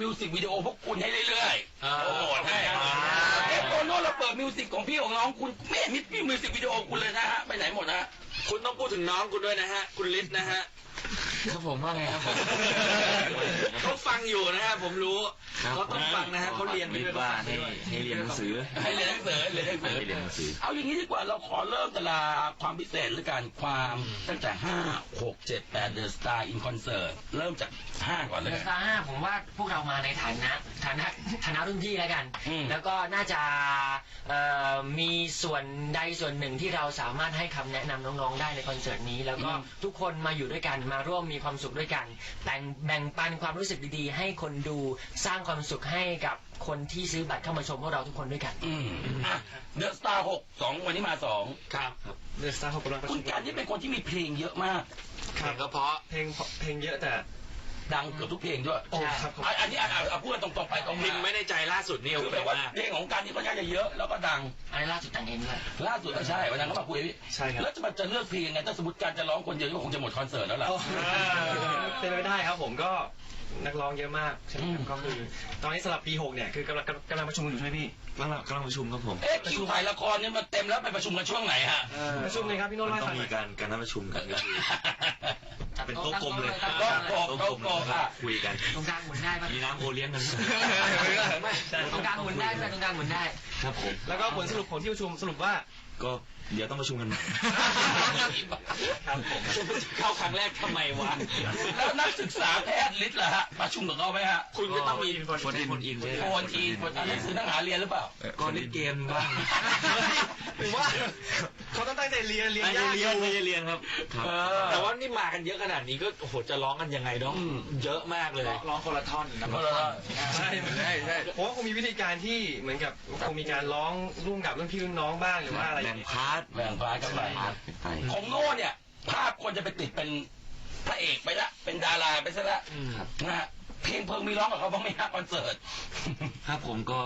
มิวสิกวิดีโอพวกคุณให้เรื่อยๆอ่าโปรโมทให้อ่าเอ๊ะโตโน่เราเปิดมิวสิกของพี่ของน้องคุณไม่เห็นมีมิวสิกวิดีโอคุณเลยนะฮะไปไหนหมดนะฮะคุณต้องพูดถึงน้องคุณด้วยนะฮะ คุณลิศนะฮะ ครับผมว่าไงครับผม เขาฟังอยู่นะฮะผมรู้ครับ เขาต้องฟังนะฮะเขาเรียนไปคิด้วยดว่าให้ให้เรียนหนังสือ ให้เรียนหนังสือเรียนหนังสือให้เรียนหนังสือ เอาอย่างนี้ดีกว่าเราขอเริ่มแต่ละความพิเศษหรือการความตั้งแต่ห้าหกเจ็ดแปดเดอะสตาร์อินคอนเสิร์ตเริ่มจากห้าก่อนเลเดย อะสตาร์ห้าผมว่าพวกเรามาในฐานะฐานะฐานะรุ่นพี่แล้วกัน อืม แล้วก็น่าจะเอ่อมีส่วนใดส่วนหนึ่งที่เราสามารถให้คำแนะนำน้องๆได้ในคอนเสิร์ตนี้ แล้วก็ทุกคนมาอยู่ด้วยกันมาร่วมมีความสุขด้วยกันแบ่งแบ่งปันความรู้สึกดีๆ ให้คนดูสร้างความสุขให้กับคนที่ซื้อบัตรเข้ามาชมพวกเราทุกคนด้วยกัน อืมเดอะสตาร์หกสองวันนี้มาสองครับเดอะสตาร์หกกำลังประคุชุณมการนี่เป็นคนที่มีเพลงเยอะมาก เพลงก็เพราะเพลงเพลงเยอะแต่ ดังเกือบทุกเพลงด้วยโอ้ครับผมอะอันนี้อะอะเอาพูดกันตรงๆไปตรงพิมามพ์ไม่ในใจล่าสุดนี่โอคือเคแบบว่ามากเพลงของการนี่ค่อนข้างจะเยอะแล้วก็ดัง อันนี้ล่าสุดแต่งเองด้วยล่าสุดก็ใช่วันนั้นก็มาคุยกับพี่ใช่ครับ แล้วจะมาจะเลือกเพลงยังไงถ้าสมมติการจะร้องคนเดียวก็คงจะหมดคอนเสิร์ตแล้วล่ะ โอ้เป็นไปไม่ได้ครับผมก็นักร้องเยอะมากใช่ไหมครับอืม ก็คือตอนนี้สำหรับปีหกเนี่ยคือกำลังกำลังกำลังประชุมกันอยู่ใช่ไหมพี่กำลังกำลังประชุมครับผมเอ๊ะคิวถ่ายละครเนี่ยมันเต็มแล้วไปประชุมกันช่วงไหนฮะ ประชุมเลยครับพี่โน้ตมันไล่าต้อให้งฟังหมีน่อยการการนัดประชุมกันก็คือ เป็นโต๊ะกลมเลยตั้งโต๊ะโต๊ะกลมโต๊ะกลมโต๊ะกลมแล้วก็อะคุยกัน ตรงกลางหมุนได้ปะมีน้ำโอเลี้ยงกันไม่ใช่ตรงกลางหมุนได้ด้วยตรงกลางหมุนได้ ครับผม แล้วก็ผลสรุปของที่ประชุมสรุปว่าก็ เดี๋ยวต้องประชุมกันใหม่ ครับผมเข้าครั้งแรกทำไมวะ แล้วนักศึกษาแพทย์ลิศล่ะฮะประชุมกับเขาไหมฮะ คุณก็ต้องมีคนอินคนอินโฟนทีโฟนทีหนังสือนักหาเรียนหรือเปล่าก็เล่นเกมบ้างหรือว่าเขาต้องตั้งใจเรียนเรียนไม่ยากได้เรียนไม่ได้เรียนครับครับ เออ แต่ว่านี่มากันเยอะขนาดนี้ก็โอ้โหจะร้องกันยังไงเนาะอืมเยอะมากเลย ร้องคนละท่อนนะคนละท่อนใช่ใช่ใช่ผมว่าคงมีวิธีการที่เหมือนกับคงมีการร้องร่วมกับรุ่นพี่รุ่นน้องบ้างหรือว่าอะไรแบ่งพาร์ทแบ่งพาร์ทกันไปพาร์ทเป็นไปของโน่เนี่ย ภาพคนจะไปติดเป็นพระเอกไปละ เป็นดาราไปซะละครับ นะฮะเพลงเพิงมีร้องกับเขาบ้างไหมฮะคอนเสิร์ต ครับผมก็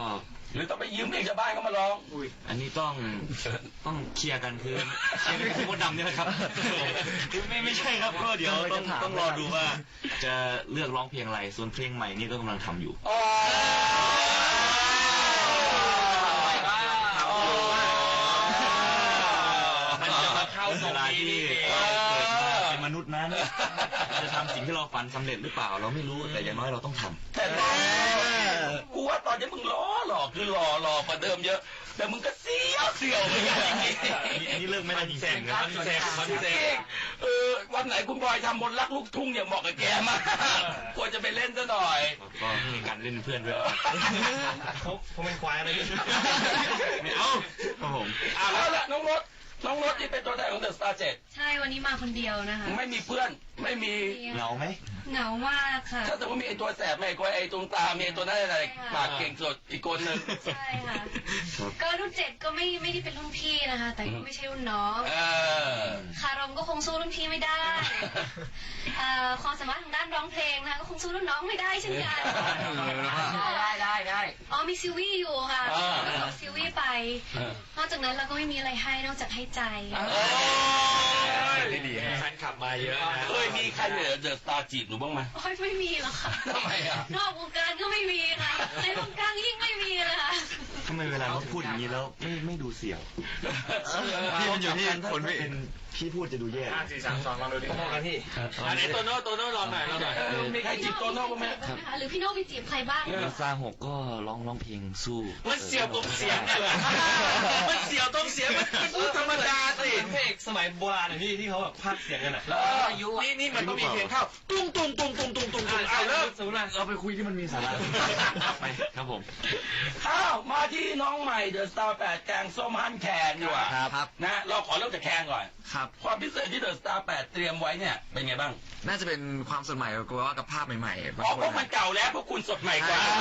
หรือต้องไปยืมเพลงชาวบ้านเขามาร้อง อันนี้ต้องต้องเคลียร์กันคือเคลียร์กับคุณมดดำเนี่ยนะครับคือไม่ไม่ใช่ครับก็เดี๋ยวต้องต้องรอดูว่า จะเลือกร้องเพลงอะไร ส่วนเพลงใหม่นี่ก็กำลังทำอยู่ อ๋อ มันจะมาเข้าตรง เวลา นี้ ที่ นี่เอง เราเกิดมาเป็ นมนุษย์นั้น จะทำสิ่งที่เราฝันสำเร็จหรือเปล่า เราไม่รู้แต่อย่างน้อยเราต้องทำแต่ตอนกูว่าตอนนี้มึงล้อหลอกคือหล่อหล่อกว่าเดิมเยอะ แต่มึงก็เสียวเสียวเหมือนกันจริงอันนี้เลิกไม่ได้จริงๆครับมันแสบมันแสบๆเออวันไหนคุณบอยทำบนรักลูกทุ่งเนี่ยเหมาะกับแกมากควรจะไปเล่นซะหน่อยก็มีการเล่นเป็นเพื่อนด้วยผมผมเป็นควายอะไรพี่ไม่เอาครับผม เอาละน้องรถ น้องรถนี่เป็นตัวแทนของเดอะสตาร์เจ็ดใช่วันนี้มาคนเดียวนะคะ ไม่มีเพื่อน ไม่มี เหงาไหมเหงามากค่ะ ถ้าสมมติมีไอตัวแสบไม่ไอ้ตัวไอตรงตามีไอตัวนั้นอะไรปากเก่งสุดอีกคนหนึ่ง ใช่ค่ะ ครับก็รุ่นเจ็ดก็ไม่ไม่ได้เป็นรุ่นพี่นะคะ แต่ก็ไม่ใช่รุ่นน้องเออ คารมก็คงสู้รุ่นพี่ไม่ได้เอ่อความสามารถทางด้านร้องเพลงนะคะก็คงสู้รุ่นน้องไม่ได้เช่นกันได้ได้ได้อ๋อมีซิวี่อยู่ค่ะอ่า ก็ซิวี่ไปนอกจากนั้นเราก็ไม่มีอะไรให้นอกจากให้ใจได้ดีแฟนค ลับมาเยอะนะเคยมีใครเหนือเดอะสตาร์จีบหนูบ้างไหมโอ้ยไม่มีหรอกค่ะทำไมอะนอกวงการก็ไม่มีค่ะในวงการยิ่งไม่มีเลยค่ะทำไมเวลาเขาพูดอย่างนี้แล้วไม่ไม่ดูเสี่ยวพี่มันอยู่ที่คนไม่เป็นพี่พูดจะดูแย่ ห้าสี่สามสองลองดูดิพอกันพี่อันนี้โตโน่โตโน่ลองหน่อยลองหน่อยเออมีใครจีบโตโน่บ้างไหมหรือพี่โน้ไปจีบใครบ้างเดอะซาหกก็ร้องร้องเพลงสู้มันเสียวตรงเสียงเนี่ยมันเสียวตรงเสียงมันมันพูดธรรมดาสิ เพลงสมัยโบราณอะพี่ที่เขาแบบพากย์เสียงกันอะแล้วอายุนี่นี่มันต้องมีเพลงเข้า ตุ้งตุ้งตุ้งตุ้งตุ้งตุ้งตุ้งเอาเริ่ม สมมติว่าเราไปคุยที่มันมีสาระไปครับผมอ้าวมาที่น้องใหม่เดอะสตาร์แปดแกงส้มฮั่นแคนดีกว่าครับ นะ เราขอเริ่มจากแคนก่อน ครับ ความพิเศษที่เดอะสตาร์แปดเตรียมไว้เนี่ยเป็นไงบ้างน่าจะเป็นความสดใหม่กว่ากับภาพใหม่ๆบางอ๋อคพวกมันเก่าแล้วพวกคุณสดใหม่กว่าใช่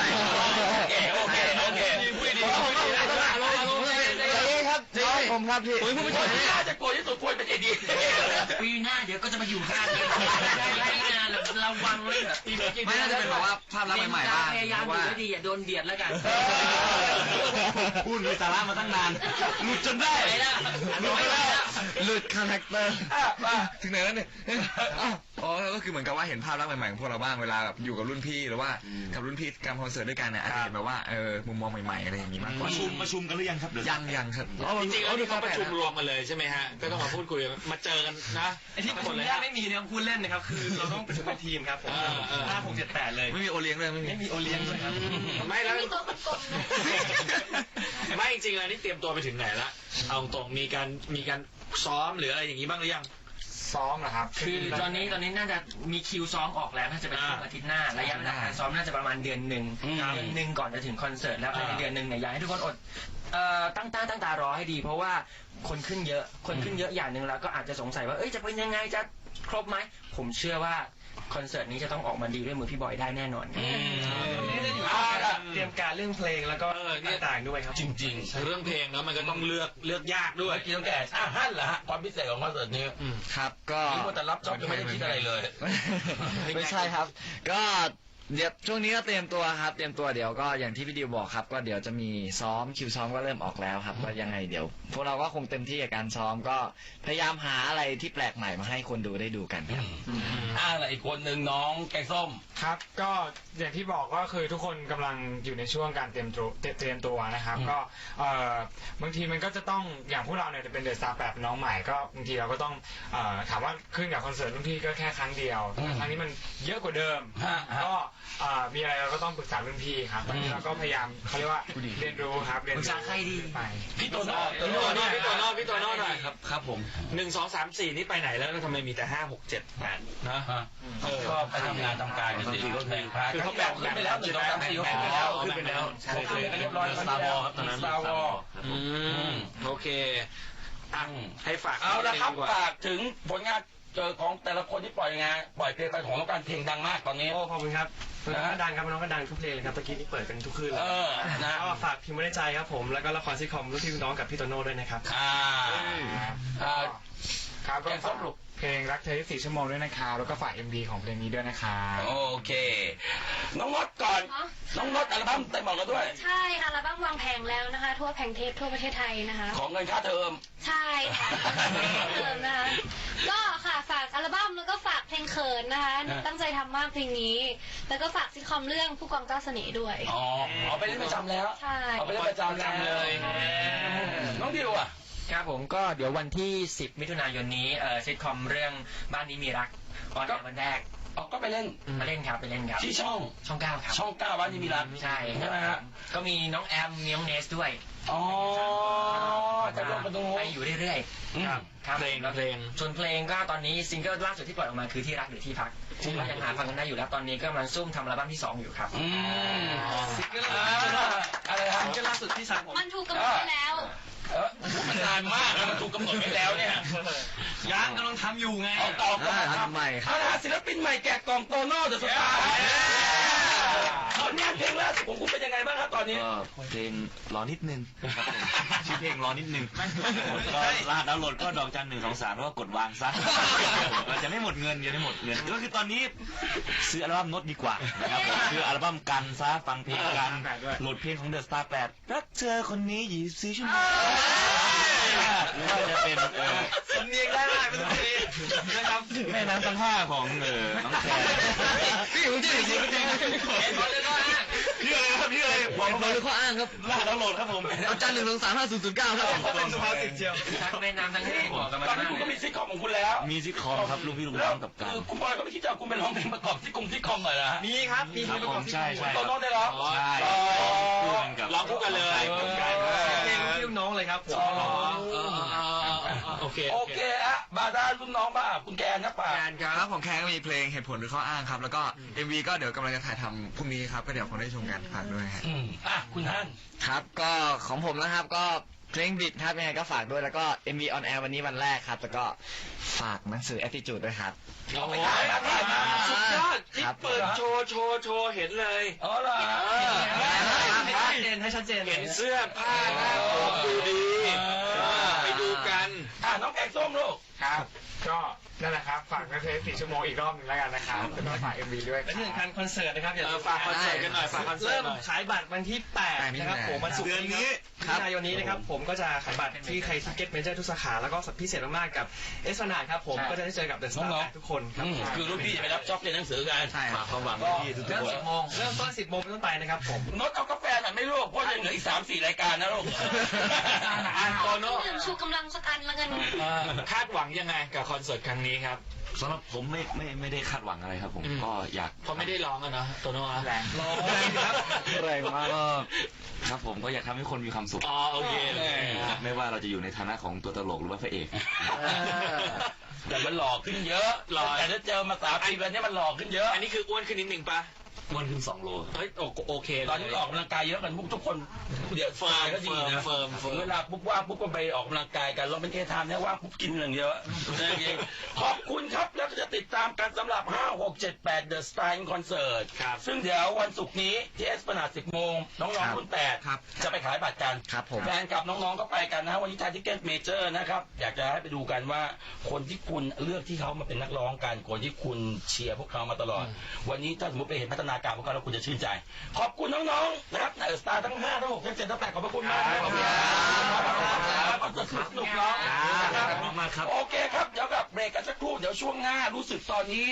โอเคโอเคโอเคพูดดีพูดดี ครับน้อง ผมครับพี่คนที่น่าจะโกรธที่สุดควรเป็นเอดีปีหน้าเดี๋ยวก็จะมาอยู่ข้างกันได้งานระวังเลยไม่น่าจะเป็นแบบว่าภาพลักษณ์ใหม่ๆบ้างพยายามอยู่ว่าดีอย่าโดนเบียดแล้วกันพูดมีสาระมาตั้งนาน หลุดจนได้ไหนล่ะหลุดคาแรคเตอร์ถึงไหนแล้วเนี่ยอ๋อก็คือเหมือนกับว่าเห็นภาพลักษณ์ใหม่ๆของพวกเราบ้างเวลาแบบอยู่กับรุ่นพี่หรือว่ากับรุ่นพี่กำคอนเสิร์ตด้วยกันเนี่ยอาจจะเห็นแบบว่าเออมุมมองใหม่ๆอะไรอย่างนี้มากกว่าประชุมประชุมกันหรือยังครับเดี๋ยวยังยังครับจริงๆแล้วนี่เขาประชุมรวมกันเลยใช่ไหมฮะ ก็ต้องมาพูดคุยกันมาเจอกันนะไอ้ที่ประชุมเลยแยกไม่มีนะครับพูดเล่นนะครับ คือเราต้องประชุมเป็นทีมครับผมเออเออห้าหกเจ็ดแปดเลย ไม่มีโอเลี้ยงเลยไม่มีไม่มีโอเลี้ยงด้วยครับไม่แล้วมีตัวกลมๆไม่จริงๆแล้วนี่เตรียมตัวไปถึงไหนละเอาตรงๆมีการมีการซ้อมหรืออะไรอย่างนี้บ้างหรือยัง ซ้อมเหรอครับ คือตอนนี้ตอนนี้น่าจะมีคิวซ้อมออกแล้วน่าจะเป็นช่วงอาทิตย์หน้าระยะเวลาการซ้อมน่าจะประมาณเดือนหนึ่งอืมเดือนหนึ่งก่อนจะถึงคอนเสิร์ตแล้วภายในอ่าเดือนหนึ่งเนี่ยอยากให้ทุกคนอดเอ่อตั้งตาตั้งตารอให้ดี เพราะว่าคนขึ้นเยอะคนขึ้นเยอะอย่างหนึ่งแล้วก็อาจจะสงสัยว่าเอ้ยจะเป็นยังไงจะครบไหมผมเชื่อว่า คอนเสิร์ตนี้จะต้องออกมาดีด้วยมือพี่บอยได้แน่นอนครับเอาละเตรียมการเรื่องเพลงแล้วก็เออเนี่ย ต่างๆด้วยครับ จริงเรื่องเพลงแล้วมันก็ต้องเลือกเลือกยากๆด้วย เมื่อกี้ต้องแก่อะฮั่นเหรอฮะความพิเศษของคอนเสิร์ตนี้อืมครับก็นึกว่าแต่รับจ็อบยังไม่ได้คิดอะไรเลย ไม่ใช่ครับ ก็ เดี๋ยวช่วงนี้ก็เตรียมตัวครับ เตรียมตัวเดี๋ยวก็อย่างที่พี่ดิวบอกครับ ก็เดี๋ยวจะมีซ้อมคิวซ้อมก็เริ่มออกแล้วครับก็ยังไงเดี๋ยว พวกเราก็คงเต็มที่กับการซ้อมก็พยายามหาอะไรที่แปลกใหม่มาให้คนดูได้ดูกันครับ อ่าอะไรอีกคนหนึ่งน้องแกงส้ม ครับก็อย่างที่บอกก็คือทุกคนกำลังอยู่ในช่วงการเตรียมตัวเตรียเตรียมตัวนะครับ อืม ก็เอ่อบางทีมันก็จะต้องอย่างพวกเราเนี่ยจะเป็นเดอะสตาร์แปดน้องใหม่ก็บางทีเราก็ต้องเอ่อถามว่าขึ้นกับคอนเสิร์ตรุ่นพี่ก็แค่ครั้งเดียวแต่ครั้งนี้มันเยอะกว่าเดิม ฮะฮะ ก็เอ่อมีอะไรเราก็ต้องปรึกษารุ่นพี่ครับตอนนี้เราก็พยายามเขาเรียกว่าเรียนรู้ครับเรียนปรึกษาใครดี ไป พี่โตโน่พี่โตโน่พี่โตโน่พี่โตโน่หน่อยครับครับผมหนึ่งสองสามสี่นี่ไปไหนแล้วแล้วทำไมมีแต่ห้าหกเจ็ดแปดนะฮะเออก็ไปทำงานทำการกันสิรถแบ่งพาคือเขาแบ่งขึ้นไปแล้วหนึ่งสองสามสี่แบ่ขึ้นงไปแล้แล้ววขึ้นไปแล้วใช่ใช่เรียบร้อยสตาร์วอลครับตอนนั้นสตาร์วอลอืมโอเคอะให้ฝากเอาละครับดีกว่าฝากถึงผลงาน เจอของแต่ละคนที่ปล่อยงานปล่อยเพลงไปของต้องการเพลงดังมากตอนนี้ โอ้ขอบคุณครับน้องก็ดังครับน้องก็ดังทุกเพลงเลยครับตะกี้นี่เปิดกันทุกคืนเลเอยอนะก็ฝากพิมพ์ไว้ในใจครับผมแล้วก็ละครซิทคอมรุ่นพี่รุ่นน้องกับพี่โตโน่ด้วยนะครับอ่าอ่า ครับก็แกงส้ฝามกลูก เพลงรักเธอ24ชั่วโมงด้วยนะครับแล้วก็ฝาก MV ของเพลงนี้ด้วยนะครับโอเค น้องนดก่อนอ๋อน้องนดอัลบั้มเต็มบอกกันด้วย ใช่ค่ะอัลบั้มวางแผงแล้วนะคะ ทั่วแผงเทปทั่วประเทศไทยนะคะ ของเงินค่าเทอม ใช่ค่ะเติมนะคะก็ค่ะฝากอัลบั้มแล้วก็ฝากเพลงเขินนะคะฮะตั้งใจทำมากเพลงนี้ แล้วก็ฝากซิทคอมเรื่องผู้กองเจ้าเสน่ห์ด้วย อ๋อเอาไปเล่นประจำแล้ว ใช่ เอาไปเล่นประจำแล้วเลยน้องดิวอะ ครับผมก็เดี๋ยววันที่ 10 มิถุนายนนี้เอ่อซิทคอมเรื่องบ้านนี้มีรักออนแอร์วันแรกเอาก็ไปเล่นมาเล่นครับไปเล่นครับที่ช่องช่องเก้าครับช่องเก้าวันนี้มีรักใช่ใช่ไหมฮะ ก็มีน้องแอมมีน้องเนสด้วย อ๋อจะลงมาตรงนู้นไปอยู่เรื่อยอืมๆครับเพลงแล้วเพลงส่วนเพลงก็ตอนนี้ซิงเกิลล่าสุดที่ปล่อยออกมาคือที่รักหรือที่พักซึ่งก็ยังหาฟังกันได้อยู่แล้วตอนนี้ก็กำลังซุ่มทำอัลบั้มที่สองอยู่ครับอืมซิงเกิลอ่าอะไรฮะซิงเกิลล่าสุดที่สามผมมันถูกกำหนดไว้แล้วเออมันนานมากแล้วมันถูกกำหนดไว้แล้วเนี่ยยังกำลังทำอยู่ไงเอาต่อก่อนอ่าทำใหม่ครับเอาละศิลปินใหม่แกะกล่องโตโน่เดอะสตาร์ ตอนนี้เพลงล่าสุดของคุณเป็นยังไงบ้างครับตอนนี้ ก็เพลงรอนิดนึงครับผมชื่อเพลงรอนิดนึงก็รหัสดาวน์โหลดก็ดอกจันหนึ่งสองสามแล้วก็กดวางซะเราจะไม่หมดเงินจะไม่หมดเงินก็คือตอนนี้ซื้ออัลบั้มโนตดีกว่านะครับผมซื้ออัลบั้มกันซะฟังเพลงกันโหลดเพลงของเดอะสตาร์แปดรักเธอคนนี้ยี่สิบสี่ชั่วโมงหรือว่าจะเป็นเออ สำเนียงได้ไม่ต้องซีนะครับแม่น้ำตั้งห้าของเออน้องแคร์ พี่อยู่ที่ไหนพี่ชื่ออะไรครับ ชื่ออะไรบอกเรามาเลยข้ออ้างครับรหัสดาวน์โหลดครับผมเอาจันหนึ่งสองสามห้าศูนย์ศูนย์เก้าครับ เป็นสุภาพสตรีเจียวทั้งแม่น้ำทั้งที่บอกกันมาตอนนี้คุณก็มีซิทคอมของคุณแล้วมีซิทคอมครับลูกพี่ลูกแล้น้วองกับกันคือคุณบอยก็ไม่คิดจะเอาคุณไปร้องเพลงประกอบซิทคอมซิทคอมหน่อยนะฮะมีครับมีครับเพลงประกอบผมใช่ใช่โตโน่ได้ร้องใช่อ๋อคู่กันกับร้องคู่กันเลยเพลงพี่ลูกน้องเลยครับผมอ๋อโอ เคโอเคอะบาด้ารุ่นน้องบ้าคุณแกนนะป่ะงานคครับรับของแคร์ก็มีเพลงเหตุผลหรือข้ออ้างครับ แล้วก็ MV ก็เดี๋ยวกำลังจะถ่ายทำพรุ่งนี้ครับก็เดี๋ยวคงได้ชมกันฝากด้วยฮะอืมอะคุณฮั่นครับก็ของผมนะครับก็เพลงบิดครับยังไงก็ฝากด้วยแล้วก็ MV on air วันนี้วันแรกครับ แล้วก็ฝากหนังสือ attitude ด้วยครับ เอาไปถ่ายมาถ่ายมาสุดยอดที่ครับเปิดโชว์โชว์โชว์เห็นเลย อ๋อเหรอให้ชัดเจนให้ชัดเจน เห็นเสื้อผ้าหน้าผมดูดีไปดูกันอะ น้องแกงส้มลูกครับ ก็ นั่นแหละครับฝากนักเทสสี่ชั่วโมงอีกรอบหนึงแล้วกันนะครับแล้วก็ฝากเอ็มวีด้วยและที่สำคัญคอนเสิร์ตนะครับอย่าเอลือมฝากคอนเสิร์ตกันหน่อยฝากคอนเสิร์เริ่ตมหน่อย ขายบัตรวันที่8นะครับผมวันศุกร์เดือนนี้มิถุนายนนี้นะครับผมก็จะขายบัตรที่ใครทิเก็ตเมเจอร์ทุกสาขาแล้วก็พิเศษมากๆกับเอสนาครับผมก็จะได้เจอกับเดอะสตาน้องร์ทุกคนครับ อืมคือรุ่นพี่จะไปรับจ็อบเรียนหนังสือกันใช่คฝารักบความหวังที่ทุกเริ่มคนสิบโมงเริ่มต้น10โมงเป็นต้นไปนะครับผม นดเอากาแฟหน่อยไม่ลูกเพราะยังเหลืออีกสามสี่รายการนะลูกอะโตโน่ ดื่มชูกำลังสักอันละกันเอ่อคาดหวังยังไงกับคอนเสิร์ตครั้งนี้ครับ สำหรับผมไม่ไม่ไม่ได้คาดหวังอะไรครับผมอืม ก็อยากเพราะไม่ได้ร้องอะเนาะโตโน่อะแรงรอครับ แรงมากก็ครับผมก็อยากทำให้คนมีความสุขอ๋อโอเคโอเคครับไม่ว่าเราจะอยู่ในฐานะของตัวตลกหรือว่าพระเอกแต่มันหลอกขึ้นเยอะหล่อแต่ถ้าเจอมาสามปีแบบนี้มันหลอกขึ้นเยอะ อันนี้คืออ้วนขึ้นนิดหนึ่งปะ มันขึ้นสองโลเฮ้ยโอโอเคเลยตอนนี้ออกกำลังกายเยอะกันพวกทุกคนเดี๋ยวเฟิร์มก็ดีนะเฟิร์มเฟิร์มเวลาปุ๊บว่างปุ๊บก็ไปออกกำลังกายกันเราเป็นเททามเนี่ยว่างปุ๊บกินอย่างเดียวอะขอบคุณครับแล้วก็จะติดตามกันสำหรับ 5 6 7 8 The Style Concert ครับซึ่งเดี๋ยววันศุกร์นี้ที่เอสปนาด10โมงน้องๆคุณแปดครับจะไปขายบัตรกันครับผม แฟนกับน้องๆก็ไปกันนะวันนี้ไทยทิเก็ตเมเจอร์นะครับ อยากจะให้ไปดูกันว่าคนที่คุณเลือกที่เขามาเป็นนักร้องกันคนที่คุณเชียร์พวกเขามาตลอด วันนี้ถ้าสมมติไปเห็นพัฒนาการพวกเขาแล้วคุณจะชื่นใจ ขอบคุณน้องๆนะครับเออสตาร์ทั้ง5ทั้ง6ทั้ง7ทั้ง8ขอบพระคุณมากครับขอบคุณครับขอบคุณสนุกเนาะนะครับมากๆครับโอเคครับเดี๋ยวกับเบรกกันสักครู่เดี๋ยวช่วงหน้ารู้สึกตอนนี้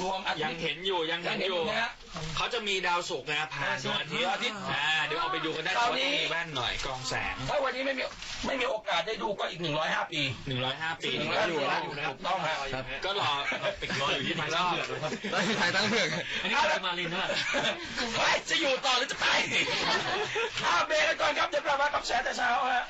รวมอาทิยัตงย์เห็นอยู่ยังยัเห็งนเห็นออยู่ยู่นะฮะ เขาจะมีดาวศุกร์นะผ่านดวงอาทิตย์ดวงอาทิตย์อ่าเดี๋ยวเอาไปดูกันได้ตแต่อนว่านี้ต้องมีแว่นหน่อยกรองแสงถ้าวันนี้ไม่มีไม่มีโอกาสได้ดูก็อีก105ปี105ปี หนึ่งร้อยอยู่แล้วถูกต้องครับ ก็รอไปรออยู่ที่ไทยรอบไทยตั้งเพื่อนอันนี้จะมาลินนะเฮ้ยจะอยู่ต่อหรือจะไปอาเบรกกันก่อนครับ เดี๋ยวกลับมากับแชร์แต่เช้าฮะ